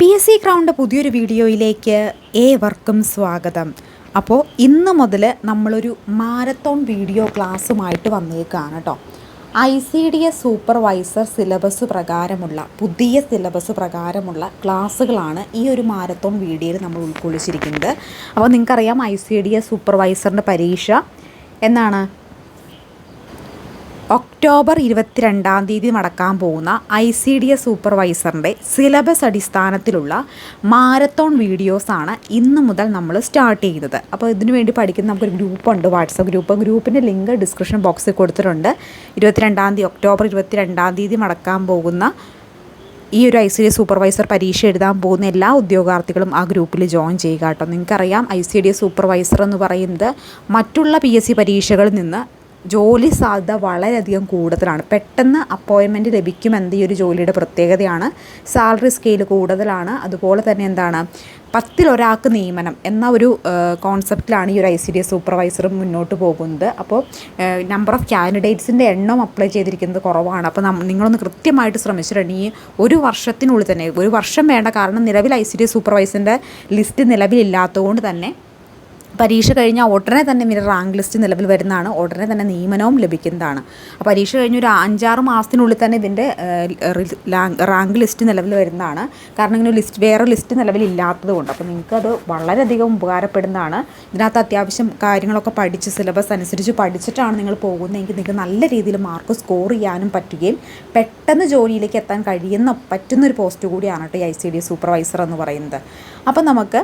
P S C crowned പുതിയൊരു വീഡിയോയിലേക്ക് ഏവർക്കും സ്വാഗതം. അപ്പോൾ ഇന്ന് മുതൽ നമ്മളൊരു മാരത്തോൺ വീഡിയോ ക്ലാസ്സുമായിട്ട് വന്നേക്കാണ് കേട്ടോ I C D S supervisor syllabus പ്രകാരമുള്ള പുതിയ സിലബസ് പ്രകാരമുള്ള ക്ലാസ്സുകളാണ് ഈ ഒരു മാരത്തോൺ വീഡിയോയിൽ നമ്മൾ ഉൾക്കൊള്ളിച്ചിരിക്കുന്നത്. അപ്പോൾ നിങ്ങൾക്കറിയാം ഐ സി ഡി എസ് സൂപ്പർവൈസറിന്റെ പരീക്ഷ. എന്നാണ്? ഒക്ടോബർ ഇരുപത്തിരണ്ടാം തീയതി നടക്കാൻ പോകുന്ന ഐ സി ഡി എസ് സൂപ്പർവൈസറിന്റെ സിലബസ് അടിസ്ഥാനത്തിലുള്ള മാരത്തോൺ വീഡിയോസാണ് ഇന്ന് മുതൽ നമ്മൾ സ്റ്റാർട്ട് ചെയ്യുന്നത്. അപ്പോൾ ഇതിനു വേണ്ടി പഠിക്കുന്ന നമുക്കൊരു ഗ്രൂപ്പുണ്ട് വാട്സപ്പ് ഗ്രൂപ്പ്. ഗ്രൂപ്പിന്റെ ലിങ്ക് ഡിസ്ക്രിപ്ഷൻ ബോക്സിൽ കൊടുത്തിട്ടുണ്ട്. ഇരുപത്തിരണ്ടാം തീയതി ഒക്ടോബർ ഇരുപത്തിരണ്ടാം തീയതി നടക്കാൻ പോകുന്ന ഈ ഒരു ഐ സി ഡി സൂപ്പർവൈസർ പരീക്ഷ എഴുതാൻ പോകുന്ന എല്ലാ ഉദ്യോഗാർത്ഥികളും ആ ഗ്രൂപ്പിൽ ജോയിൻ ചെയ്യുക കേട്ടോ. നിങ്ങൾക്കറിയാം ഐ സി ഡി സൂപ്പർവൈസർ എന്ന് പറയുന്നത് മറ്റുള്ള പി എസ് സി പരീക്ഷകളിൽ നിന്ന് ജോലി സാധ്യത വളരെയധികം കൂടുതലാണ്. പെട്ടെന്ന് അപ്പോയിൻമെന്റ് ലഭിക്കുമെന്നത് ഈ ഒരു ജോലിയുടെ പ്രത്യേകതയാണ്. സാലറി സ്കെയിൽ കൂടുതലാണ്. അതുപോലെ തന്നെ എന്താണ്? പത്തിലൊരാൾക്ക് നിയമനം എന്ന ഒരു കോൺസെപ്റ്റിലാണ് ഈ ഒരു I C D S supervisor മുന്നോട്ട് പോകുന്നത്. അപ്പോൾ നമ്പർ ഓഫ് കാൻഡിഡേറ്റ്സിന്റെ എണ്ണം അപ്ലൈ ചെയ്തിരിക്കുന്നത് കുറവാണ്. അപ്പോൾ നിങ്ങളൊന്ന് കൃത്യമായിട്ട് ഈ ഒരു വർഷത്തിനുള്ളിൽ തന്നെ ഒരു വർഷം വേണ്ട കാരണം നിലവിൽ ഐ സി ഡി എസ് സൂപ്പർവൈസറിന്റെ ലിസ്റ്റ് നിലവിലില്ലാത്തതുകൊണ്ട് തന്നെ പരീക്ഷ കഴിഞ്ഞാൽ ഉടനെ തന്നെ ഇവരുടെ റാങ്ക് ലിസ്റ്റ് നിലവിൽ വരുന്നതാണ്. ഉടനെ തന്നെ നിയമനവും ലഭിക്കുന്നതാണ്. അപ്പോൾ പരീക്ഷ കഴിഞ്ഞ ഒരു അഞ്ചാറ് മാസത്തിനുള്ളിൽ തന്നെ ഇതിന്റെ റാങ്ക് ലിസ്റ്റ് നിലവിൽ വരുന്നതാണ്. കാരണം ഇങ്ങനെ ലിസ്റ്റ് വേറെ ലിസ്റ്റ് നിലവിലില്ലാത്തത് കൊണ്ട് അപ്പോൾ നിങ്ങൾക്കത് വളരെയധികം ഉപകാരപ്പെടുന്നതാണ്. ഇതിനകത്ത് അത്യാവശ്യം കാര്യങ്ങളൊക്കെ പഠിച്ച് സിലബസ് അനുസരിച്ച് പഠിച്ചിട്ടാണ് നിങ്ങൾ പോകുന്നതെങ്കിൽ നിങ്ങൾക്ക് നല്ല രീതിയിൽ മാർക്ക് സ്കോർ ചെയ്യാനും പറ്റുകയും പെട്ടെന്ന് ജോലിയിലേക്ക് എത്താൻ കഴിയുന്ന പറ്റുന്നൊരു പോസ്റ്റ് കൂടിയാണ് കേട്ടോ ഈ ഐ സി ഡി സൂപ്പർവൈസർ എന്ന് പറയുന്നത്. അപ്പോൾ നമുക്ക്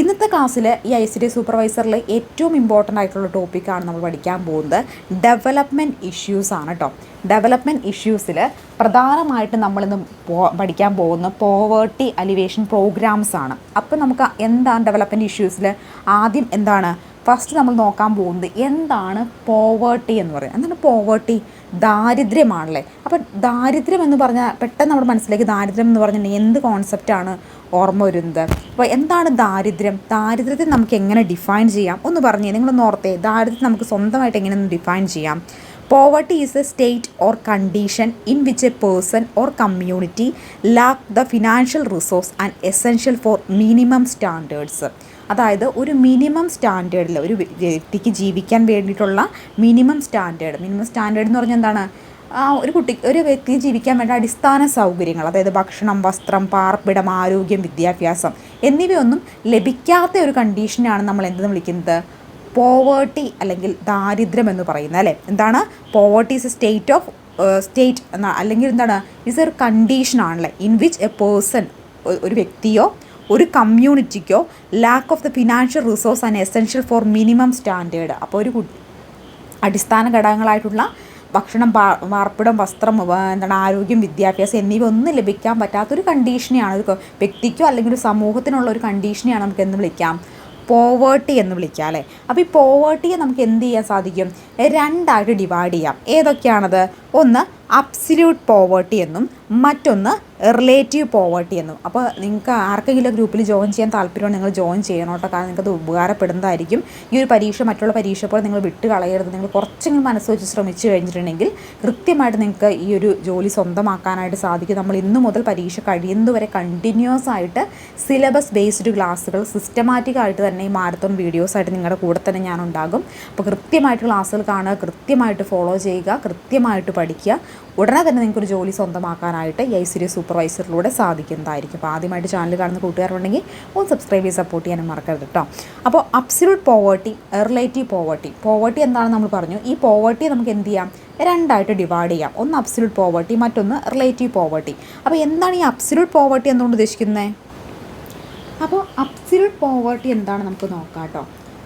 ഇന്നത്തെ ക്ലാസ്സിൽ ഈ ഐ സി ഡി സൂപ്പർവൈസറിൽ ഏറ്റവും ഇമ്പോർട്ടന്റ് ആയിട്ടുള്ള ടോപ്പിക്കാണ് നമ്മൾ പഠിക്കാൻ പോകുന്നത്. ഡെവലപ്മെന്റ് ഇഷ്യൂസ് ആണ് കേട്ടോ ഡെവലപ്മെന്റ് ഇഷ്യൂസിൽ പ്രധാനമായിട്ട് നമ്മളിന്ന് പോ പഠിക്കാൻ പോകുന്ന പോവേർട്ടി അലിവേഷൻ പ്രോഗ്രാംസ് ആണ്. അപ്പോൾ നമുക്ക് എന്താണ് ഡെവലപ്മെന്റ് ഇഷ്യൂസിൽ ആദ്യം എന്താണ്? ഫസ്റ്റ് നമ്മൾ നോക്കാൻ പോകുന്നത് എന്താണ് പോവേർട്ടി എന്ന് പറയുന്നത് എന്താണ് പോവേർട്ടി ദാരിദ്ര്യമാണല്ലേ? അപ്പം ദാരിദ്ര്യം എന്ന് പറഞ്ഞാൽ പെട്ടെന്ന് നമ്മുടെ മനസ്സിലേക്ക് ദാരിദ്ര്യം എന്ന് പറഞ്ഞിട്ടുണ്ടെങ്കിൽ എന്ത് കോൺസെപ്റ്റാണ് ഓർമ്മ വരുന്നത്? അപ്പോൾ എന്താണ് ദാരിദ്ര്യം? ദാരിദ്ര്യത്തെ നമുക്ക് എങ്ങനെ ഡിഫൈൻ ചെയ്യാം? ഒന്ന് പറഞ്ഞേ നിങ്ങളൊന്ന് ഓർത്തേ. ദാരിദ്ര്യം നമുക്ക് സ്വന്തമായിട്ട് എങ്ങനെ ഒന്ന് ഡിഫൈൻ ചെയ്യാം? Poverty is a state or condition in which a person or community lack the financial resource and essential for minimum standards അതായത് ഒരു മിനിമം സ്റ്റാൻഡേർഡിൽ ഒരു വ്യക്തിക്ക് ജീവിക്കാൻ വേണ്ടിയിട്ടുള്ള മിനിമം സ്റ്റാൻഡേർഡ് മിനിമം സ്റ്റാൻഡേർഡ് എന്ന് പറഞ്ഞാൽ എന്താണ്? ഒരു കുട്ടി ഒരു വ്യക്തി ജീവിക്കാൻ വേണ്ട അടിസ്ഥാന സൗകര്യങ്ങൾ അതായത് ഭക്ഷണം വസ്ത്രം പാർപ്പിടം ആരോഗ്യം വിദ്യാഭ്യാസം എന്നിവയൊന്നും ലഭിക്കാത്ത ഒരു കണ്ടീഷനാണ് നമ്മൾ എന്തെന്ന് വിളിക്കുന്നത്? പോവേർട്ടി അല്ലെങ്കിൽ ദാരിദ്ര്യം എന്ന് പറയുന്നത് അല്ലേ? എന്താണ്? Poverty is a state of state എന്ന അല്ലെങ്കിൽ എന്താണ്? ഇസ് എ കണ്ടീഷൻ ആണല്ലേ ഇൻ വിച്ച് എ പേഴ്സൺ ഒരു വ്യക്തിയോ ഒരു കമ്മ്യൂണിറ്റിക്കോ lack of the financial resource and essential for minimum standard അപ്പോൾ ഒരു അടിസ്ഥാന ഘടകങ്ങളായിട്ടുള്ള ഭക്ഷണം പാർപ്പിടം വസ്ത്രം എന്താണ് ആരോഗ്യം വിദ്യാഭ്യാസം എന്നിവ ഒന്നും ലഭിക്കാൻ പറ്റാത്തൊരു കണ്ടീഷനെയാണ് ഒരു വ്യക്തിക്കോ അല്ലെങ്കിൽ ഒരു സമൂഹത്തിനുള്ള ഒരു കണ്ടീഷനെയാണ് നമുക്ക് എന്ന് വിളിക്കാം. പോവേർട്ടി എന്ന് വിളിക്കാം അല്ലേ? അപ്പോൾ ഈ പോവേർട്ടിയെ നമുക്ക് എന്ത് ചെയ്യാൻ സാധിക്കും? രണ്ടായിട്ട് ഡിവൈഡ് ചെയ്യാം. ഏതൊക്കെയാണത്? ഒന്ന് അബ്സല്യൂട്ട് പോവേർട്ടി എന്നും മറ്റൊന്ന് റിലേറ്റീവ് പോവേർട്ടി എന്നും. അപ്പോൾ നിങ്ങൾക്ക് ആർക്കെങ്കിലും ഗ്രൂപ്പിൽ ജോയിൻ ചെയ്യാൻ താല്പര്യമാണ് നിങ്ങൾ ജോയിൻ ചെയ്യണം കേട്ടോ. കാരണം നിങ്ങൾക്ക് അത് ഉപകാരപ്പെടുന്നതായിരിക്കും. ഈ ഒരു പരീക്ഷ മറ്റുള്ള പരീക്ഷ പോലെ നിങ്ങൾ വിട്ട് കളയരുത്. നിങ്ങൾ കുറച്ചെങ്കിലും മനസ്സ് വെച്ച് ശ്രമിച്ചു കഴിഞ്ഞിട്ടുണ്ടെങ്കിൽ കൃത്യമായിട്ട് നിങ്ങൾക്ക് ഈ ഒരു ജോലി സ്വന്തമാക്കാനായിട്ട് സാധിക്കും. നമ്മൾ ഇന്നു മുതൽ പരീക്ഷ കഴിയുന്നതുവരെ കണ്ടിന്യൂസ് ആയിട്ട് സിലബസ് ബേസ്ഡ് ക്ലാസ്സുകൾ സിസ്റ്റമാറ്റിക് ആയിട്ട് തന്നെ ഈ മാരത്തോൺ വീഡിയോസ് ആയിട്ട് നിങ്ങളുടെ കൂടെ തന്നെ ഞാൻ ഉണ്ടാകും. അപ്പോൾ കൃത്യമായിട്ട് ക്ലാസ്സുകൾ കാണുക കൃത്യമായിട്ട് ഫോളോ ചെയ്യുക കൃത്യമായിട്ട് പഠിക്കുക. ഉടനെ തന്നെ നിങ്ങൾക്കൊരു ജോലി സ്വന്തമാക്കാനായിട്ട് ഈ സി സൂപ്പർവൈസറിലൂടെ സാധിക്കുന്നതായിരിക്കും. അപ്പോൾ ആദ്യമായിട്ട് ചാനൽ കാണുന്ന കൂട്ടുകാരുണ്ടെങ്കിൽ ഒന്ന് സബ്സ്ക്രൈബ് ചെയ്ത് സപ്പോർട്ട് ചെയ്യാനും മറക്കരുത് കേട്ടോ അപ്പോൾ absolute poverty relative poverty poverty എന്താണെന്ന് നമ്മൾ പറഞ്ഞു. ഈ പോവേർട്ടി നമുക്ക് എന്ത് ചെയ്യാം? രണ്ടായിട്ട് ഡിവൈഡ് ചെയ്യാം. ഒന്ന് അബ്സല്യൂട്ട് പോവേർട്ടി മറ്റൊന്ന് റിലേറ്റീവ് പോവേർട്ടി അപ്പോൾ എന്താണ് ഈ അബ്സല്യൂട്ട് പോവേർട്ടി എന്തുകൊണ്ട് ഉദ്ദേശിക്കുന്നത് അപ്പോൾ അബ്സല്യൂട്ട് പോവേർട്ടി എന്താണ് നമുക്ക് നോക്കാം കേട്ടോ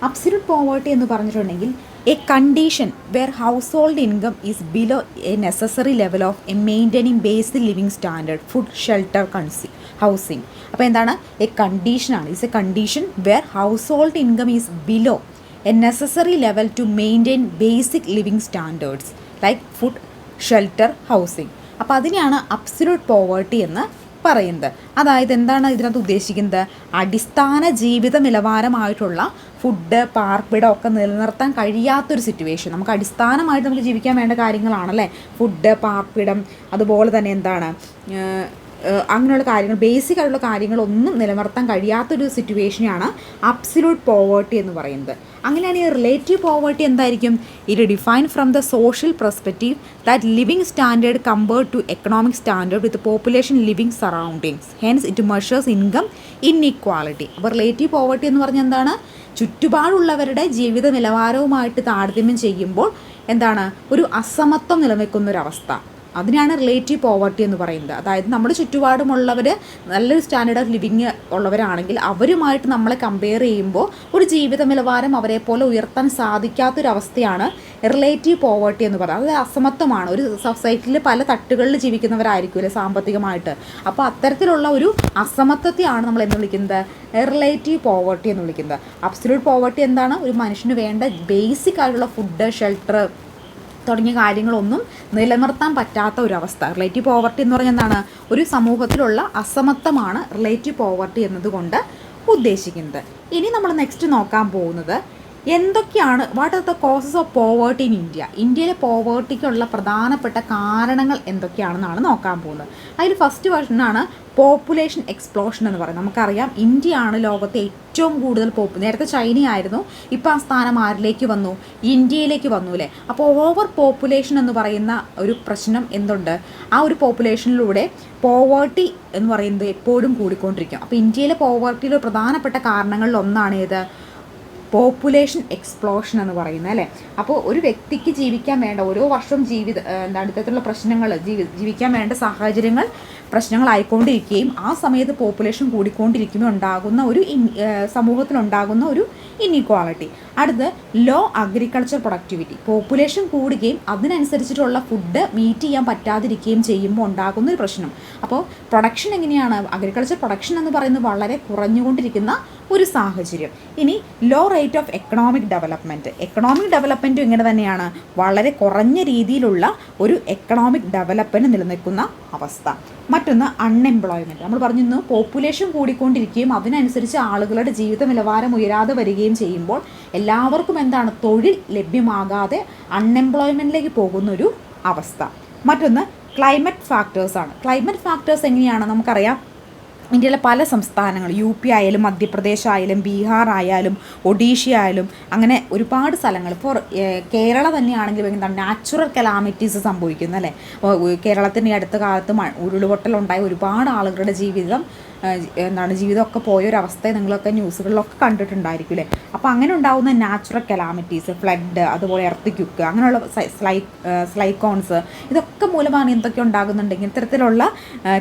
അബ്സല്യൂട്ട് പോവേർട്ടി എന്ന് പറഞ്ഞിട്ടുണ്ടെങ്കിൽ a condition where household income is below a necessary level of a maintaining basic living standard food shelter കൺസി housing അപ്പോൾ എന്താണ്? എ കണ്ടീഷനാണ് it's a condition where household income is below a necessary level to maintain basic living standards like food shelter housing അപ്പോൾ അതിനെയാണ് absolute poverty എന്ന് പറയുന്നത്. അതായത് എന്താണ് ഇതിനകത്ത് ഉദ്ദേശിക്കുന്നത്? അടിസ്ഥാന ജീവിത നിലവാരമായിട്ടുള്ള ഫുഡ് പാർപ്പിടം ഒക്കെ നിലനിർത്താൻ കഴിയാത്തൊരു സിറ്റുവേഷൻ നമുക്ക് അടിസ്ഥാനമായിട്ട് നമുക്ക് ജീവിക്കാൻ വേണ്ട കാര്യങ്ങളാണല്ലേ? ഫുഡ് പാർപ്പിടം അതുപോലെ തന്നെ എന്താണ്? അങ്ങനെയുള്ള കാര്യങ്ങൾ ബേസിക് ആയിട്ടുള്ള കാര്യങ്ങളൊന്നും നിലനിർത്താൻ കഴിയാത്തൊരു സിറ്റുവേഷനെയാണ് അബ്സല്യൂട്ട് പോവേർട്ടി എന്ന് പറയുന്നത്. അങ്ങനെയാണ് ഈ റിലേറ്റീവ് പോവേർട്ടി എന്തായിരിക്കും it define from the social perspective that living standard compared to economic standard with population living surroundings hence it measures income inequality അപ്പോൾ റിലേറ്റീവ് പോവേർട്ടി എന്ന് പറഞ്ഞാൽ എന്താണ്? ചുറ്റുപാടുള്ളവരുടെ ജീവിത നിലവാരവുമായിട്ട് താരതമ്യം ചെയ്യുമ്പോൾ എന്താണ്? ഒരു അസമത്വം നിലനിൽക്കുന്ന ഒരു അവസ്ഥ അതിനാണ് റിലേറ്റീവ് പോവർട്ടി എന്ന് പറയുന്നത്. അതായത് നമ്മുടെ ചുറ്റുപാടുമുള്ളവർ നല്ലൊരു സ്റ്റാൻഡേർഡ് ഓഫ് ലിവിങ് ഉള്ളവരാണെങ്കിൽ അവരുമായിട്ട് നമ്മളെ കമ്പയർ ചെയ്യുമ്പോൾ ഒരു ജീവിത നിലവാരം അവരെ പോലെ ഉയർത്താൻ സാധിക്കാത്തൊരവസ്ഥയാണ് റിലേറ്റീവ് പോവർട്ടി എന്ന് പറയുന്നത്. അത് അസമത്വമാണ്. ഒരു സൊസൈറ്റിയിൽ പല തട്ടുകളിൽ ജീവിക്കുന്നവരായിരിക്കുമല്ലേ സാമ്പത്തികമായിട്ട്. അപ്പോൾ അത്തരത്തിലുള്ള ഒരു അസമത്വത്തെയാണ് നമ്മൾ എന്ന് വിളിക്കുന്നത്? റിലേറ്റീവ് പോവർട്ടി എന്ന് വിളിക്കുന്നത്. അബ്സല്യൂട്ട് പോവർട്ടി എന്താണ്? ഒരു മനുഷ്യന് വേണ്ട ബേസിക് ആയിട്ടുള്ള ഫുഡ് ഷെൽട്ടർ തുടങ്ങിയ കാര്യങ്ങളൊന്നും നിലനിർത്താൻ പറ്റാത്ത ഒരു അവസ്ഥ റിലേറ്റീവ് പോവർട്ടി എന്ന് പറഞ്ഞാൽ എന്താണ്? ഒരു സമൂഹത്തിലുള്ള അസമത്വമാണ് റിലേറ്റീവ് പോവർട്ടി എന്നതുകൊണ്ട് ഉദ്ദേശിക്കുന്നത്. ഇനി നമ്മൾ നെക്സ്റ്റ് നോക്കാൻ പോകുന്നത് എന്തൊക്കെയാണ് what are the causes of poverty in India ഇന്ത്യയിലെ പോവേർട്ടിക്കുള്ള പ്രധാനപ്പെട്ട കാരണങ്ങൾ എന്തൊക്കെയാണെന്നാണ് നോക്കാൻ പോകുന്നത്. അതിൽ ഫസ്റ്റ് വെർഷനാണ് പോപ്പുലേഷൻ എക്സ്പ്ലോഷൻ എന്ന് പറയുന്നത് നമുക്കറിയാം ഇന്ത്യയാണ് ലോകത്തെ ഏറ്റവും കൂടുതൽ പോപ്പ് നേരത്തെ ചൈനയായിരുന്നു ഇപ്പോൾ ആ സ്ഥാനം ആരിലേക്ക് വന്നു? ഇന്ത്യയിലേക്ക് വന്നു അല്ലേ? അപ്പോൾ ഓവർ പോപ്പുലേഷൻ എന്ന് പറയുന്ന ഒരു പ്രശ്നം എന്തുണ്ട്? ആ ഒരു പോപ്പുലേഷനിലൂടെ പോവേർട്ടി എന്ന് പറയുന്നത് എപ്പോഴും കൂടിക്കൊണ്ടിരിക്കും. അപ്പോൾ ഇന്ത്യയിലെ പോവേർട്ടിയിലെ പ്രധാനപ്പെട്ട കാരണങ്ങളിൽ ഒന്നാണ് ഏത്? പോപ്പുലേഷൻ എക്സ്പ്ലോഷൻ എന്ന് പറയുന്നത് അല്ലേ? അപ്പോൾ ഒരു വ്യക്തിക്ക് ജീവിക്കാൻ വേണ്ട ഓരോ വർഷവും ജീവിത എന്താണ് ഇത്തരത്തിലുള്ള പ്രശ്നങ്ങൾ ജീവി ജീവിക്കാൻ വേണ്ട സാഹചര്യങ്ങൾ പ്രശ്നങ്ങളായിക്കൊണ്ടിരിക്കുകയും ആ സമയത്ത് പോപ്പുലേഷൻ കൂടിക്കൊണ്ടിരിക്കുമ്പോൾ ഉണ്ടാകുന്ന ഒരു ഇൻ സമൂഹത്തിലുണ്ടാകുന്ന ഒരു ഇൻഇക്വാളിറ്റി അടുത്ത് ലോ അഗ്രികൾച്ചർ പ്രൊഡക്ടിവിറ്റി പോപ്പുലേഷൻ കൂടുകയും അതിനനുസരിച്ചിട്ടുള്ള ഫുഡ് മീറ്റ് ചെയ്യാൻ പറ്റാതിരിക്കുകയും ചെയ്യുമ്പോൾ ഉണ്ടാകുന്ന ഒരു പ്രശ്നം. അപ്പോൾ പ്രൊഡക്ഷൻ എങ്ങനെയാണ്? അഗ്രികൾച്ചർ പ്രൊഡക്ഷൻ എന്ന് പറയുന്നത് വളരെ കുറഞ്ഞുകൊണ്ടിരിക്കുന്ന ഒരു സാഹചര്യം. ഇനി low rate of economic development economic ഡെവലപ്മെന്റും ഇങ്ങനെ തന്നെയാണ്. വളരെ കുറഞ്ഞ രീതിയിലുള്ള ഒരു എക്കണോമിക് ഡെവലപ്മെന്റ് നിലനിൽക്കുന്ന അവസ്ഥ. മറ്റൊന്ന് അൺഎംപ്ലോയ്മെന്റ് നമ്മൾ പറഞ്ഞിരുന്നു പോപ്പുലേഷൻ കൂടിക്കൊണ്ടിരിക്കുകയും അതിനനുസരിച്ച് ആളുകളുടെ ജീവിത നിലവാരം ഉയരാതെ വരികയും ചെയ്യുമ്പോൾ എല്ലാവർക്കും എന്താണ് തൊഴിൽ ലഭ്യമാകാതെ അൺഎംപ്ലോയ്മെന്റിലേക്ക് പോകുന്നൊരു അവസ്ഥ. മറ്റൊന്ന് ക്ലൈമറ്റ് ഫാക്ടേഴ്സാണ് ക്ലൈമറ്റ് ഫാക്ടേഴ്സ് എങ്ങനെയാണ് നമുക്കറിയാം? ഇന്ത്യയിലെ പല സംസ്ഥാനങ്ങളും യു പി ആയാലും മധ്യപ്രദേശ് ആയാലും ബീഹാർ ആയാലും ഒഡീഷ ആയാലും അങ്ങനെ ഒരുപാട് സ്ഥലങ്ങൾ. ഇപ്പോൾ കേരള തന്നെയാണെങ്കിൽ എന്താണ് നാച്ചുറൽ കലാമിറ്റീസ് സംഭവിക്കുന്നു അല്ലേ? കേരളത്തിന്റെ അടുത്ത കാലത്ത് ഉരുളുപൊട്ടലുണ്ടായ ഒരുപാട് ആളുകളുടെ ജീവിതം എന്താണ് ജീവിതമൊക്കെ പോയൊരവസ്ഥ നിങ്ങളൊക്കെ ന്യൂസുകളിലൊക്കെ കണ്ടിട്ടുണ്ടായിരിക്കും അല്ലേ അപ്പോൾ അങ്ങനെ ഉണ്ടാകുന്ന നാച്ചുറൽ കലാമിറ്റീസ് ഫ്ലഡ് അതുപോലെ എർത്ത് ക്യുക്ക് അങ്ങനെയുള്ള സ്ലൈ സ്ലൈക്കോൺസ് ഇതൊക്കെ മൂലമാണ് എന്തൊക്കെ ഉണ്ടാകുന്നുണ്ടെങ്കിൽ ഇത്തരത്തിലുള്ള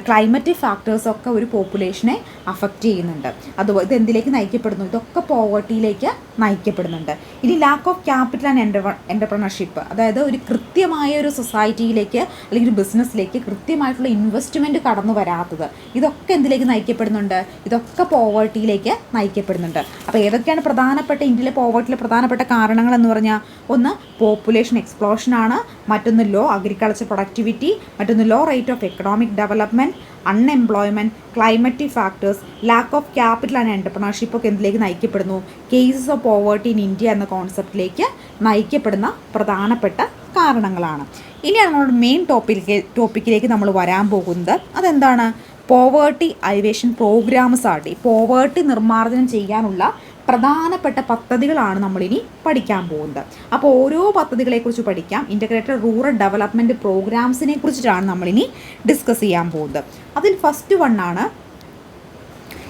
ക്ലൈമറ്റിക് ഫാക്ടേഴ്സൊക്കെ ഒരു പോപ്പുലേഷനെ അഫക്റ്റ് ചെയ്യുന്നുണ്ട്. അതുപോലെ ഇത് എന്തിലേക്ക് നയിക്കപ്പെടുന്നു? ഇതൊക്കെ പോവർട്ടിയിലേക്ക് നയിക്കപ്പെടുന്നുണ്ട്. ഇനി lack of capital and enter entrepreneurship അതായത് ഒരു കൃത്യമായ ഒരു സൊസൈറ്റിയിലേക്ക് അല്ലെങ്കിൽ ഒരു ബിസിനസ്സിലേക്ക് കൃത്യമായിട്ടുള്ള ഇൻവെസ്റ്റ്മെന്റ് കടന്നു വരാത്തത്. ഇതൊക്കെ എന്തിലേക്ക് നയിക്കപ്പെടുന്നുണ്ട്. ഇതൊക്കെ പോവേർട്ടിയിലേക്ക് നയിക്കപ്പെടുന്നുണ്ട്. അപ്പോൾ ഏതൊക്കെയാണ് പ്രധാനപ്പെട്ട ഇന്ത്യയിലെ പോവേർട്ടിയിലെ പ്രധാനപ്പെട്ട കാരണങ്ങൾ എന്ന് പറഞ്ഞാൽ ഒന്ന് പോപ്പുലേഷൻ എക്സ്പ്ലോഷനാണ് മറ്റൊന്ന് ലോ അഗ്രികൾച്ചർ പ്രൊഡക്ടിവിറ്റി മറ്റൊന്ന് low rate of economic development unemployment climatic factors lack of capital and entrepreneurship ഒക്കെ എന്തിലേക്ക് നയിക്കപ്പെടുന്നു? Causes of poverty in India എന്ന കോൺസെപ്റ്റിലേക്ക് നയിക്കപ്പെടുന്ന പ്രധാനപ്പെട്ട കാരണങ്ങളാണ്. ഇനിയാണ് നമ്മുടെ മെയിൻ ടോപ്പിലേക്ക് ടോപ്പിക്കിലേക്ക് നമ്മൾ വരാൻ പോകുന്നത്. അതെന്താണ്? പോവേർട്ടി അലിവേഷൻ പ്രോഗ്രാംസ് ആകട്ടെ പോവേർട്ടി നിർമ്മാർജനം ചെയ്യാനുള്ള പ്രധാനപ്പെട്ട പദ്ധതികളാണ് നമ്മളിനി പഠിക്കാൻ പോകുന്നത്. അപ്പോൾ ഓരോ പദ്ധതികളെക്കുറിച്ച് പഠിക്കാം. ഇന്റഗ്രേറ്റഡ് റൂറൽ ഡെവലപ്മെന്റ് പ്രോഗ്രാംസിനെ കുറിച്ചിട്ടാണ് നമ്മളിനി ഡിസ്കസ് ചെയ്യാൻ പോകുന്നത്. അതിൽ ഫസ്റ്റ് വണ്ണാണ്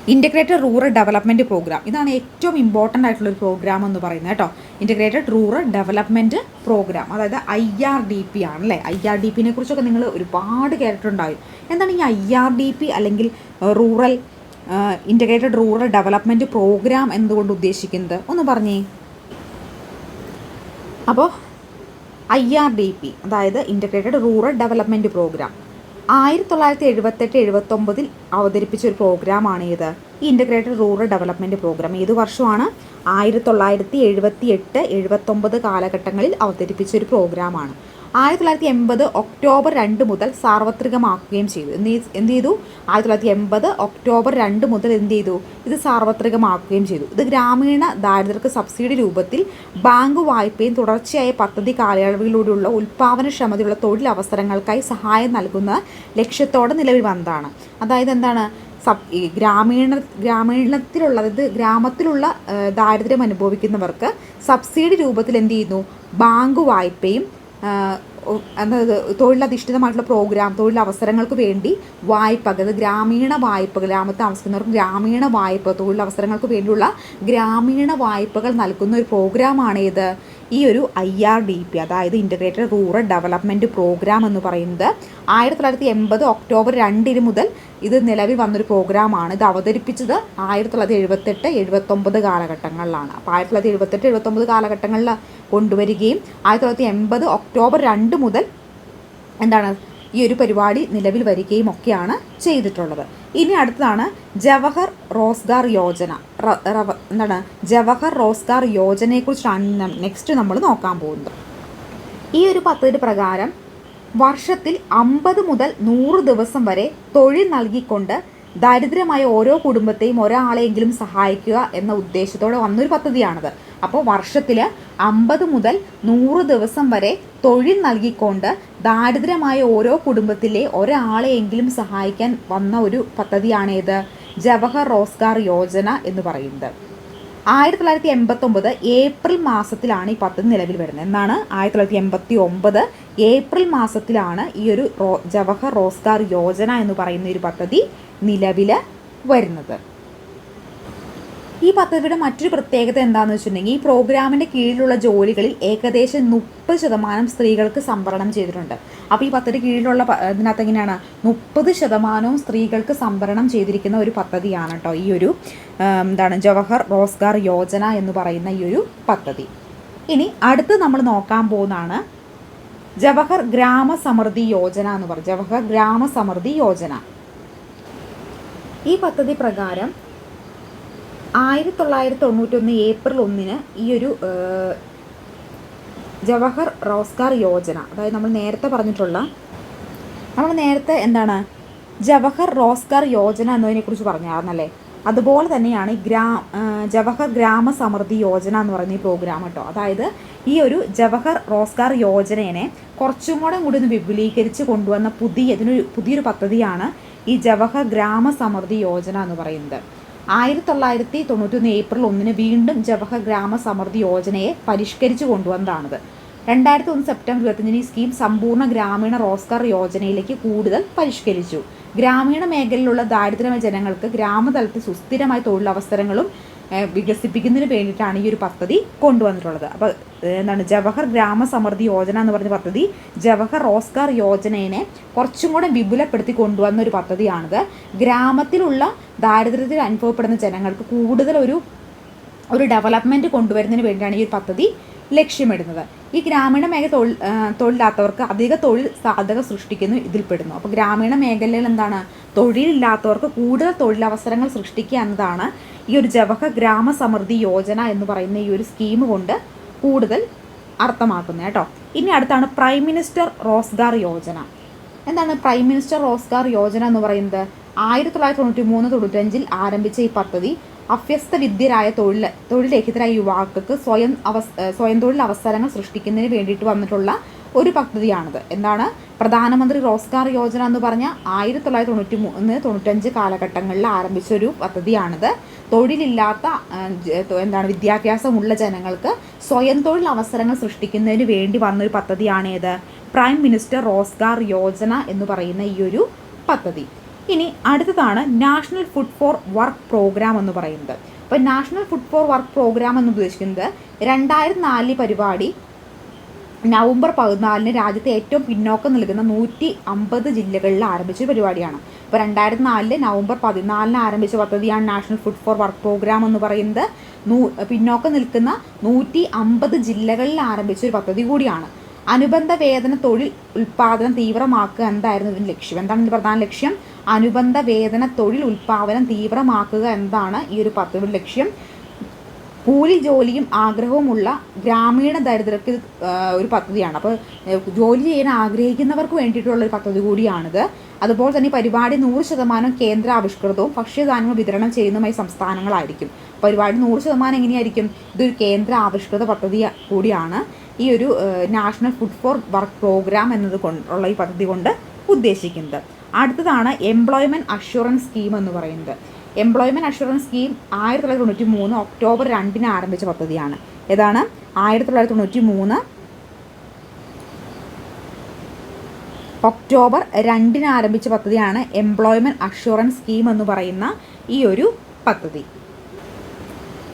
ഇന്റഗ്രേറ്റഡ് റൂറൽ ഡെവലപ്മെന്റ് പ്രോഗ്രാം ഇതാണ് ഏറ്റവും ഇമ്പോർട്ടന്റ് ആയിട്ടുള്ള ഒരു പ്രോഗ്രാം എന്ന് പറയുന്നത് കേട്ടോ. ഇന്റഗ്രേറ്റഡ് റൂറൽ ഡെവലപ്മെന്റ് പ്രോഗ്രാം അതായത് ഐ ആർ ഡി പി ആണ് അല്ലേ ഐ ആർ ഡി പിനെ കുറിച്ചൊക്കെ നിങ്ങൾ ഒരുപാട് കേട്ടിട്ടുണ്ടാവും എന്താണ് ഈ ഐ ആർ ഡി പി അല്ലെങ്കിൽ rural integrated rural development program എന്തുകൊണ്ട് ഉദ്ദേശിക്കുന്നത്? ഒന്ന് പറഞ്ഞേ. അപ്പോൾ ഐ ആർ ഡി പി അതായത് ഇന്റഗ്രേറ്റഡ് റൂറൽ ഡെവലപ്മെന്റ് പ്രോഗ്രാം ആയിരത്തി തൊള്ളായിരത്തി എഴുപത്തെട്ട് എഴുപത്തൊമ്പതിൽ അവതരിപ്പിച്ച ഒരു പ്രോഗ്രാമാണ് ഇത്. ഈ ഇന്റഗ്രേറ്റഡ് റൂറൽ ഡെവലപ്മെന്റ് പ്രോഗ്രാം ഏത് വർഷമാണ് ആയിരത്തി തൊള്ളായിരത്തി എഴുപത്തി എട്ട് എഴുപത്തൊമ്പത് കാലഘട്ടങ്ങളിൽ അവതരിപ്പിച്ച ഒരു പ്രോഗ്രാമാണ്. ആയിരത്തി തൊള്ളായിരത്തി എൺപത് ഒക്ടോബർ രണ്ട് മുതൽ സാർവത്രികമാക്കുകയും ചെയ്തു. എന്ത് എന്ത് ചെയ്തു? ആയിരത്തി തൊള്ളായിരത്തി എൺപത് ഒക്ടോബർ രണ്ട് മുതൽ എന്ത് ചെയ്തു? ഇത് സാർവത്രികമാക്കുകയും ചെയ്തു. ഇത് ഗ്രാമീണ ദാരിദ്ര്യർക്ക് സബ്സിഡി രൂപത്തിൽ ബാങ്ക് വായ്പയും തുടർച്ചയായ പദ്ധതി കാലയളവിലൂടെയുള്ള ഉൽപ്പാദനക്ഷമതയുള്ള തൊഴിലവസരങ്ങൾക്കായി സഹായം നൽകുന്ന ലക്ഷ്യത്തോടെ നിലവിൽ വന്നതാണ്. അതായത് എന്താണ്? സബ് ഗ്രാമീണ ഗ്രാമീണത്തിലുള്ള അതായത് ഗ്രാമത്തിലുള്ള ദാരിദ്ര്യം അനുഭവിക്കുന്നവർക്ക് സബ്സിഡി രൂപത്തിൽ എന്ത് ചെയ്യുന്നു? ബാങ്ക് വായ്പയും ആ, അതായത് തൊഴിലധിഷ്ഠിതമായിട്ടുള്ള പ്രോഗ്രാം തൊഴിലവസരങ്ങൾക്ക് വേണ്ടി വായ്പകൾ അതായത് ഗ്രാമീണ വായ്പ ഗ്രാമത്തിൽ താമസിക്കുന്നവർക്ക് ഗ്രാമീണ വായ്പ തൊഴിലവസരങ്ങൾക്ക് വേണ്ടിയുള്ള ഗ്രാമീണ വായ്പകൾ നൽകുന്ന ഒരു പ്രോഗ്രാമാണ് ഇത്. ഈ ഒരു ഐ ആർ ഡി പി അതായത് ഇന്റഗ്രേറ്റഡ് റൂറൽ ഡെവലപ്മെന്റ് പ്രോഗ്രാം എന്ന് പറയുന്നത് ആയിരത്തി തൊള്ളായിരത്തി എൺപത് ഒക്ടോബർ രണ്ടിന് മുതൽ ഇത് നിലവിൽ വന്നൊരു പ്രോഗ്രാമാണ് ഇത് അവതരിപ്പിച്ചത് ആയിരത്തി തൊള്ളായിരത്തി എഴുപത്തെട്ട് എഴുപത്തൊമ്പത് കാലഘട്ടങ്ങളിലാണ്. അപ്പോൾ ആയിരത്തി തൊള്ളായിരത്തി എഴുപത്തെട്ട് എഴുപത്തൊമ്പത് കാലഘട്ടങ്ങളിൽ കൊണ്ടുവരികയും ആയിരത്തി തൊള്ളായിരത്തി എൺപത് ഒക്ടോബർ മുതൽ എന്താണ് ഈ ഒരു പരിപാടി നിലവിൽ വരികയും ഒക്കെയാണ് ചെയ്തിട്ടുള്ളത്. ഇനി അടുത്തതാണ് ജവഹർ റോസ്ഗാർ യോജന. എന്താണ് ജവഹർ റോസ്ഗാർ യോജനയെക്കുറിച്ചാണ് നെക്സ്റ്റ് നമ്മൾ നോക്കാൻ പോകുന്നത്. ഈ ഒരു പദ്ധതി പ്രകാരം വർഷത്തിൽ അമ്പത് മുതൽ നൂറ് ദിവസം വരെ തൊഴിൽ നൽകിക്കൊണ്ട് ദരിദ്രമായ ഓരോ കുടുംബത്തെയും ഒരാളെയെങ്കിലും സഹായിക്കുക എന്ന ഉദ്ദേശത്തോടെ വന്നൊരു പദ്ധതിയാണിത്. അപ്പോൾ വർഷത്തിൽ അമ്പത് മുതൽ നൂറ് ദിവസം വരെ തൊഴിൽ നൽകിക്കൊണ്ട് ദാരിദ്ര്യമായ ഓരോ കുടുംബത്തിലെ ഒരാളെയെങ്കിലും സഹായിക്കാൻ വന്ന ഒരു പദ്ധതിയാണേത് ജവഹർ റോസ്ഗാർ യോജന എന്ന് പറയുന്നത്. ആയിരത്തി തൊള്ളായിരത്തി എൺപത്തൊമ്പത് ഏപ്രിൽ മാസത്തിലാണ് ഈ പദ്ധതി നിലവിൽ വരുന്നത്. എന്നാണ് ആയിരത്തി തൊള്ളായിരത്തി എൺപത്തി ഒമ്പത് ഏപ്രിൽ മാസത്തിലാണ് ഈ ഒരു ജവഹർ റോസ്ഗാർ യോജന എന്ന് പറയുന്ന ഒരു പദ്ധതി നിലവിൽ വരുന്നത്. ഈ പദ്ധതിയുടെ മറ്റൊരു പ്രത്യേകത എന്താണെന്ന് വെച്ചിട്ടുണ്ടെങ്കിൽ ഈ പ്രോഗ്രാമിന്റെ കീഴിലുള്ള ജോലികളിൽ ഏകദേശം മുപ്പത് ശതമാനം സ്ത്രീകൾക്ക് സംവരണം ചെയ്തിട്ടുണ്ട്. അപ്പോൾ ഈ പദ്ധതി കീഴിലുള്ള ഇതിനകത്ത് എങ്ങനെയാണ്? മുപ്പത് ശതമാനവും സ്ത്രീകൾക്ക് സംവരണം ചെയ്തിരിക്കുന്ന ഒരു പദ്ധതിയാണ് കേട്ടോ ഈ ഒരു എന്താണ് ജവഹർ റോസ്ഗാർ യോജന എന്ന് പറയുന്ന ഈ ഒരു പദ്ധതി. ഇനി അടുത്ത് നമ്മൾ നോക്കാൻ പോകുന്നതാണ് ജവഹർ ഗ്രാമ സമൃദ്ധി യോജന എന്ന് പറയും ജവഹർ ഗ്രാമ സമൃദ്ധി യോജന. ഈ പദ്ധതി പ്രകാരം ആയിരത്തി തൊള്ളായിരത്തി തൊണ്ണൂറ്റൊന്ന് ഏപ്രിൽ ഒന്നിന് ഈ ഒരു ജവഹർ റോസ്ഗാർ യോജന അതായത് നമ്മൾ നേരത്തെ പറഞ്ഞിട്ടുള്ള നമ്മൾ നേരത്തെ എന്താണ് ജവഹർ റോസ്ഗാർ യോജന എന്നതിനെക്കുറിച്ച് പറഞ്ഞായിരുന്നല്ലേ? അതുപോലെ തന്നെയാണ് ഗ്രാ ജവഹർ ഗ്രാമ സമൃദ്ധി യോജന എന്ന് പറയുന്ന ഈ പ്രോഗ്രാം കേട്ടോ. അതായത് ഈ ഒരു ജവഹർ റോസ്ഗാർ യോജനയെ കുറച്ചും കൂടെ കൂടി ഒന്ന് വിപുലീകരിച്ച് കൊണ്ടുവന്ന പുതിയ ഇതിനൊരു പുതിയൊരു പദ്ധതിയാണ് ഈ ജവഹർ ഗ്രാമ സമൃദ്ധി യോജന എന്ന് പറയുന്നത്. ആയിരത്തി തൊള്ളായിരത്തി തൊണ്ണൂറ്റൊന്ന് ഏപ്രിൽ ഒന്നിന് വീണ്ടും ജവഹർ ഗ്രാമ സമൃദ്ധി യോജനയെ പരിഷ്കരിച്ചു കൊണ്ടുവന്നതാണിത്. രണ്ടായിരത്തി ഒന്ന് സെപ്റ്റംബർ ഇരുപത്തഞ്ചിന് ഈ സ്കീം സമ്പൂർണ ഗ്രാമീണ റോസ്കർ യോജനയിലേക്ക് കൂടുതൽ പരിഷ്കരിച്ചു. ഗ്രാമീണ മേഖലയിലുള്ള ദാരിദ്ര്യമായ ജനങ്ങൾക്ക് ഗ്രാമതലത്തിൽ സുസ്ഥിരമായ തൊഴിലവസരങ്ങളും വികസിപ്പിക്കുന്നതിന് വേണ്ടിയിട്ടാണ് ഈ ഒരു പദ്ധതി കൊണ്ടുവന്നിട്ടുള്ളത്. അപ്പോൾ എന്താണ് ജവഹർ ഗ്രാമ സമൃദ്ധി യോജന എന്ന് പറഞ്ഞ പദ്ധതി ജവഹർ റോസ്ഗാർ യോജനയെ കുറച്ചും കൂടെ വിപുലപ്പെടുത്തി കൊണ്ടുവന്ന ഒരു പദ്ധതിയാണിത്. ഗ്രാമത്തിലുള്ള ദാരിദ്ര്യത്തിൽ അനുഭവപ്പെടുന്ന ജനങ്ങൾക്ക് കൂടുതൽ ഒരു ഒരു ഡെവലപ്മെന്റ് കൊണ്ടുവരുന്നതിന് വേണ്ടിയാണ് ഈ ഒരു പദ്ധതി ലക്ഷ്യമിടുന്നത്. ഈ ഗ്രാമീണ മേഖല തൊഴിൽ തൊഴിലില്ലാത്തവർക്ക് അധിക തൊഴിൽ സാധ്യത സൃഷ്ടിക്കുന്നു ഇതിൽപ്പെടുന്നു അപ്പോൾ ഗ്രാമീണ മേഖലയിൽ എന്താണ്? തൊഴിലില്ലാത്തവർക്ക് കൂടുതൽ തൊഴിലവസരങ്ങൾ സൃഷ്ടിക്കുക എന്നതാണ് ഈ ഒരു ജവഹർ ഗ്രാമ സമൃദ്ധി യോജന എന്ന് പറയുന്ന ഈ ഒരു സ്കീം കൊണ്ട് കൂടുതൽ അർത്ഥമാക്കുന്നത് കേട്ടോ. ഇനി അടുത്താണ് പ്രൈം മിനിസ്റ്റർ റോസ്ഗാർ യോജന എന്താണ് പ്രൈം മിനിസ്റ്റർ റോസ്ഗാർ യോജന എന്ന് പറയുന്നത്? ആയിരത്തി തൊള്ളായിരത്തി തൊണ്ണൂറ്റി മൂന്ന് തൊണ്ണൂറ്റഞ്ചിൽ ആരംഭിച്ച ഈ പദ്ധതി അഭ്യസ്ത വിദ്യരായ തൊഴിൽ തൊഴിൽ രഹിതരായ യുവാക്കൾക്ക് സ്വയം അവസ് സ്വയം തൊഴിൽ അവസരങ്ങൾ സൃഷ്ടിക്കുന്നതിന് വേണ്ടിയിട്ട് വന്നിട്ടുള്ള ഒരു പദ്ധതിയാണിത്. എന്താണ്? പ്രധാനമന്ത്രി റോസ്ഗാർ യോജന എന്ന് പറഞ്ഞാൽ ആയിരത്തി തൊള്ളായിരത്തി തൊണ്ണൂറ്റി മൂന്ന് തൊണ്ണൂറ്റഞ്ച് കാലഘട്ടങ്ങളിൽ ആരംഭിച്ച ഒരു പദ്ധതിയാണിത്. തൊഴിലില്ലാത്ത എന്താണ് വിദ്യാഭ്യാസമുള്ള ജനങ്ങൾക്ക് സ്വയം തൊഴിൽ അവസരങ്ങൾ സൃഷ്ടിക്കുന്നതിന് വേണ്ടി വന്നൊരു പദ്ധതിയാണ് ഏത് പ്രൈം മിനിസ്റ്റർ റോസ്ഗാർ യോജന എന്ന് പറയുന്ന ഈ ഒരു പദ്ധതി. ഇനി അടുത്തതാണ് national food for work program എന്ന് പറയുന്നത്. അപ്പോൾ national food for work program എന്ന് ഉദ്ദേശിക്കുന്നത് രണ്ടായിരത്തി നാലിൽ പരിപാടി നവംബർ പതിനാലിന് രാജ്യത്തെ ഏറ്റവും പിന്നോക്കം നൽകുന്ന നൂറ്റി അമ്പത് ജില്ലകളിൽ ആരംഭിച്ച പരിപാടിയാണ്. ഇപ്പോൾ രണ്ടായിരത്തി നാലിൽ നവംബർ പതിനാലിന് ആരംഭിച്ച പദ്ധതിയാണ് national food for work program എന്ന് പറയുന്നത്. നൂ പിന്നോക്കം നിൽക്കുന്ന നൂറ്റി അമ്പത് ജില്ലകളിൽ ആരംഭിച്ച ഒരു പദ്ധതി കൂടിയാണ്. അനുബന്ധ വേതന തൊഴിൽ ഉൽപ്പാദനം തീവ്രമാക്കുക എന്തായിരുന്നു ഇതിന്റെ ലക്ഷ്യം? എന്താണ് ഇതിന്റെ പ്രധാന ലക്ഷ്യം? അനുബന്ധ വേതന തൊഴിൽ ഉൽപ്പാദനം തീവ്രമാക്കുക എന്താണ് ഈ ഒരു പദ്ധതിയുടെ ലക്ഷ്യം? കൂലി ജോലിയും ആഗ്രഹവുമുള്ള ഗ്രാമീണ ദരിദ്രർക്ക് ഒരു പദ്ധതിയാണ്. അപ്പോൾ ജോലി ചെയ്യാൻ ആഗ്രഹിക്കുന്നവർക്ക് വേണ്ടിയിട്ടുള്ള ഒരു പദ്ധതി കൂടിയാണിത്. അതുപോലെ തന്നെ പരിപാടി നൂറ് ശതമാനം കേന്ദ്ര ആവിഷ്കൃതവും ഭക്ഷ്യധാന്യങ്ങൾ വിതരണം ചെയ്യുന്നതുമായി സംസ്ഥാനങ്ങളായിരിക്കും. പരിപാടി നൂറ് ശതമാനം എങ്ങനെയായിരിക്കും? ഇതൊരു കേന്ദ്ര ആവിഷ്കൃത പദ്ധതി കൂടിയാണ്. ഈ ഒരു national food for work program എന്നത് കൊണ്ടുള്ള ഈ പദ്ധതി കൊണ്ട് ഉദ്ദേശിക്കുന്നത്. അടുത്തതാണ് എംപ്ലോയ്മെന്റ് അഷുറൻസ് സ്കീം എന്ന് പറയുന്നത്. എംപ്ലോയ്മെന്റ് അഷുറൻസ് സ്കീം ആയിരത്തി തൊള്ളായിരത്തി തൊണ്ണൂറ്റി മൂന്ന് ഒക്ടോബർ രണ്ടിന് ആരംഭിച്ച പദ്ധതിയാണ്. ഏതാണ്? ആയിരത്തി തൊള്ളായിരത്തി തൊണ്ണൂറ്റി മൂന്ന് ഒക്ടോബർ രണ്ടിന് ആരംഭിച്ച പദ്ധതിയാണ് എംപ്ലോയ്മെന്റ് അഷുറൻസ് സ്കീം എന്ന് പറയുന്ന ഈ ഒരു പദ്ധതി.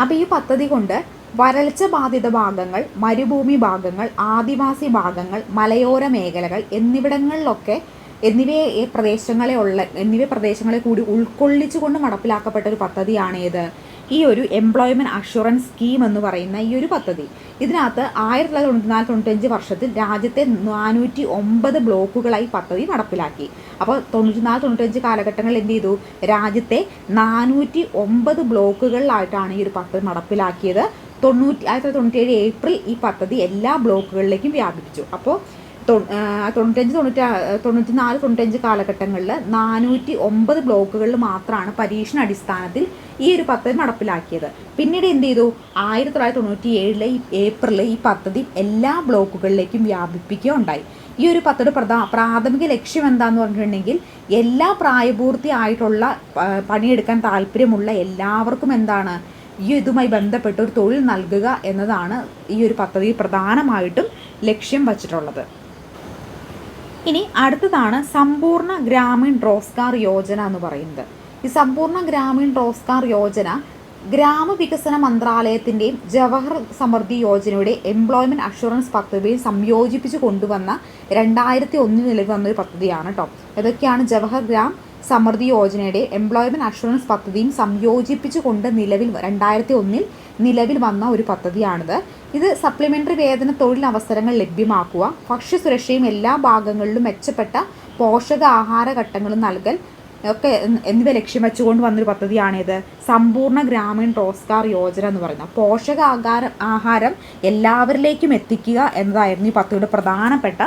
അപ്പോൾ ഈ പദ്ധതി കൊണ്ട് വരൾച്ച ബാധിത ഭാഗങ്ങൾ മരുഭൂമി ഭാഗങ്ങൾ ആദിവാസി ഭാഗങ്ങൾ മലയോര മേഖലകൾ എന്നിവിടങ്ങളിലൊക്കെ എന്നിവയെ ഈ പ്രദേശങ്ങളെ ഉള്ള എന്നിവ പ്രദേശങ്ങളെ കൂടി ഉൾക്കൊള്ളിച്ചുകൊണ്ട് നടപ്പിലാക്കപ്പെട്ട ഒരു പദ്ധതിയാണ് ഏത് ഈ ഒരു എംപ്ലോയ്മെന്റ് അഷുറൻസ് സ്കീം എന്ന് പറയുന്ന ഈ ഒരു പദ്ധതി. ഇതിനകത്ത് ആയിരത്തി തൊള്ളായിരത്തി തൊണ്ണൂറ്റിനാല് തൊണ്ണൂറ്റഞ്ച് വർഷത്തിൽ രാജ്യത്തെ നാനൂറ്റി ഒമ്പത് ബ്ലോക്കുകളായി പദ്ധതി നടപ്പിലാക്കി. അപ്പോൾ തൊണ്ണൂറ്റിനാല് തൊണ്ണൂറ്റഞ്ച് കാലഘട്ടങ്ങളിൽ എന്ത് ചെയ്തു? രാജ്യത്തെ നാനൂറ്റി ഒമ്പത് ബ്ലോക്കുകളിലായിട്ടാണ് ഈ ഒരു പദ്ധതി നടപ്പിലാക്കിയത്. തൊണ്ണൂറ്റി ആയിരത്തി തൊള്ളായിരത്തി തൊണ്ണൂറ്റേഴ് ഏപ്രിൽ ഈ പദ്ധതി എല്ലാ ബ്ലോക്കുകളിലേക്കും വ്യാപിപ്പിച്ചു. അപ്പോൾ തൊണ്ണൂറ്റഞ്ച് തൊണ്ണൂറ്റി തൊണ്ണൂറ്റി നാല് തൊണ്ണൂറ്റഞ്ച് കാലഘട്ടങ്ങളിൽ നാനൂറ്റി ഒമ്പത് ബ്ലോക്കുകളിൽ മാത്രമാണ് പരീക്ഷണ അടിസ്ഥാനത്തിൽ ഈ ഒരു പദ്ധതി നടപ്പിലാക്കിയത്. പിന്നീട് എന്ത് ചെയ്തു? ആയിരത്തി തൊള്ളായിരത്തി തൊണ്ണൂറ്റി ഏഴിലെ ഈ ഏപ്രിലിൽ ഈ പദ്ധതി എല്ലാ ബ്ലോക്കുകളിലേക്കും വ്യാപിപ്പിക്കുകയുണ്ടായി. ഈ ഒരു പദ്ധതി പ്രധാ പ്രാഥമിക ലക്ഷ്യം എന്താന്ന് പറഞ്ഞിട്ടുണ്ടെങ്കിൽ എല്ലാ പ്രായപൂർത്തിയായിട്ടുള്ള പണിയെടുക്കാൻ താല്പര്യമുള്ള എല്ലാവർക്കും എന്താണ്? ഈ ഇതുമായി ബന്ധപ്പെട്ട് ഒരു തൊഴിൽ നൽകുക എന്നതാണ് ഈ ഒരു പദ്ധതി പ്രധാനമായിട്ടും ലക്ഷ്യം വച്ചിട്ടുള്ളത്. ഇനി അടുത്തതാണ് സമ്പൂർണ ഗ്രാമീൺ റോസ്കാർ യോജന എന്ന് പറയുന്നത്. ഈ സമ്പൂർണ ഗ്രാമീൺ റോസ്കാർ യോജന ഗ്രാമവികസന മന്ത്രാലയത്തിന്റെയും ജവഹർ സമൃദ്ധി യോജനയുടെ എംപ്ലോയ്മെന്റ് അഷുറൻസ് പദ്ധതിയും സംയോജിപ്പിച്ച് കൊണ്ടുവന്ന രണ്ടായിരത്തി ഒന്നിൽ നിലവിൽ വന്ന ഒരു പദ്ധതിയാണ് കേട്ടോ ഇതൊക്കെയാണ് ജവഹർ ഗ്രാം സമൃദ്ധി യോജനയുടെ എംപ്ലോയ്മെന്റ് അഷുറൻസ് പദ്ധതിയും സംയോജിപ്പിച്ച് കൊണ്ട് നിലവിൽ രണ്ടായിരത്തി ഒന്നിൽ നിലവിൽ വന്ന ഒരു പദ്ധതിയാണിത്. ഇത് സപ്ലിമെന്ററി വേതന തൊഴിലവസരങ്ങൾ ലഭ്യമാക്കുക. ഭക്ഷ്യസുരക്ഷയും എല്ലാ ഭാഗങ്ങളിലും മെച്ചപ്പെട്ട പോഷകാഹാര ഘട്ടങ്ങളും നൽകൽ ഒക്കെ എന്നിവ ലക്ഷ്യം വെച്ചുകൊണ്ട് വന്നൊരു പദ്ധതിയാണിത്. സമ്പൂർണ ഗ്രാമീൺ റോസ്കാർ യോജന എന്ന് പറയുന്നത്. പോഷകാഹാരം ആഹാരം എല്ലാവരിലേക്കും എത്തിക്കുക എന്നതായിരുന്നു ഈ പദ്ധതിയുടെ പ്രധാനപ്പെട്ട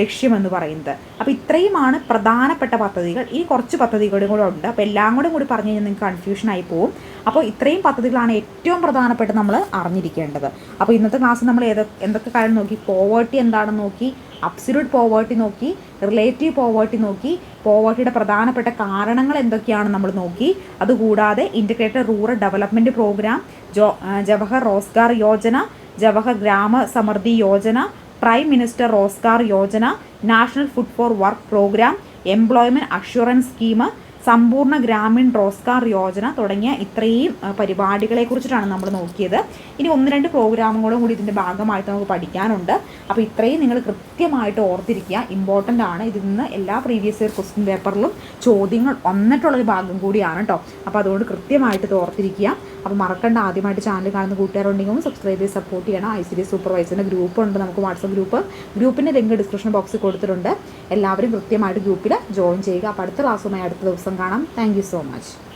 ലക്ഷ്യമെന്ന് പറയുന്നത്. അപ്പോൾ ഇത്രയുമാണ് പ്രധാനപ്പെട്ട പദ്ധതികൾ. ഈ കുറച്ച് പദ്ധതികളും കൂടെ ഉണ്ട്. അപ്പോൾ എല്ലാം കൂടെ കൂടി പറഞ്ഞു കഴിഞ്ഞാൽ നിങ്ങൾക്ക് കൺഫ്യൂഷനായി പോകും അപ്പോൾ ഇത്രയും പദ്ധതികളാണ് ഏറ്റവും പ്രധാനപ്പെട്ട് നമ്മൾ അറിഞ്ഞിരിക്കേണ്ടത്. അപ്പോൾ ഇന്നത്തെ ക്ലാസ് നമ്മൾ ഏത് എന്തൊക്കെ കാര്യം നോക്കി? പോവേർട്ടി എന്താണെന്ന് നോക്കി അബ്സുലൂട്ട് പോവേർട്ടി നോക്കി റിലേറ്റീവ് പോവേർട്ടി നോക്കി പോവേർട്ടിയുടെ പ്രധാനപ്പെട്ട കാരണങ്ങൾ എന്തൊക്കെയാണ് നമ്മൾ നോക്കി അതുകൂടാതെ integrated rural development program Joe Jawahar Rozgar Yojana Jawahar Gram Samriddhi Yojana prime minister Rozgar Yojana national food for work program employment assurance scheme Sampoorna Grameen Rozgar Yojana തുടങ്ങിയ ഇത്രയും പരിപാടികളെ കുറിച്ചിട്ടാണ് നമ്മൾ നോക്കിയത്. ഇനി ഒന്ന് രണ്ട് പ്രോഗ്രാമുകളും കൂടി ഇതിന്റെ ഭാഗമായിട്ട് നമുക്ക് പഠിക്കാനുണ്ട്. അപ്പോൾ ഇത്രയും നിങ്ങൾ കൃത്യമായിട്ട് ഓർത്തിരിക്കുക. ഇമ്പോർട്ടന്റ് ആണ്. ഇതിൽ നിന്ന് എല്ലാ പ്രീവിയസ് ഇയർ ക്വസ്റ്റ്യൻ പേപ്പറിലും ചോദ്യങ്ങൾ വന്നിട്ടുള്ളൊരു ഭാഗം കൂടിയാണ് കേട്ടോ അപ്പോൾ അതുകൊണ്ട് കൃത്യമായിട്ട് ഇത് ഓർത്തിരിക്കുക. അപ്പോൾ മറക്കണ്ട. ആദ്യമായിട്ട് ചാനൽ കാണുന്ന കൂട്ടുകാരുണ്ടെങ്കിൽ സബ്സ്ക്രൈബ് ചെയ്ത് സപ്പോർട്ട് ചെയ്യണം. ഐ സി ഡി സൂപ്പർവൈസറിന്റെ ഗ്രൂപ്പ് ഉണ്ട്. നമുക്ക് വാട്സപ്പ് ഗ്രൂപ്പ് ഗ്രൂപ്പിന്റെ ലിങ്ക് ഡിസ്ക്രിപ്ഷൻ ബോക്സിൽ കൊടുത്തിട്ടുണ്ട്. എല്ലാവരും കൃത്യമായിട്ട് ഗ്രൂപ്പിൽ ജോയിൻ ചെയ്യുക. അപ്പോൾ അടുത്ത ക്ലാസ്സുമായി അടുത്ത ദിവസം കാണാം. Thank so much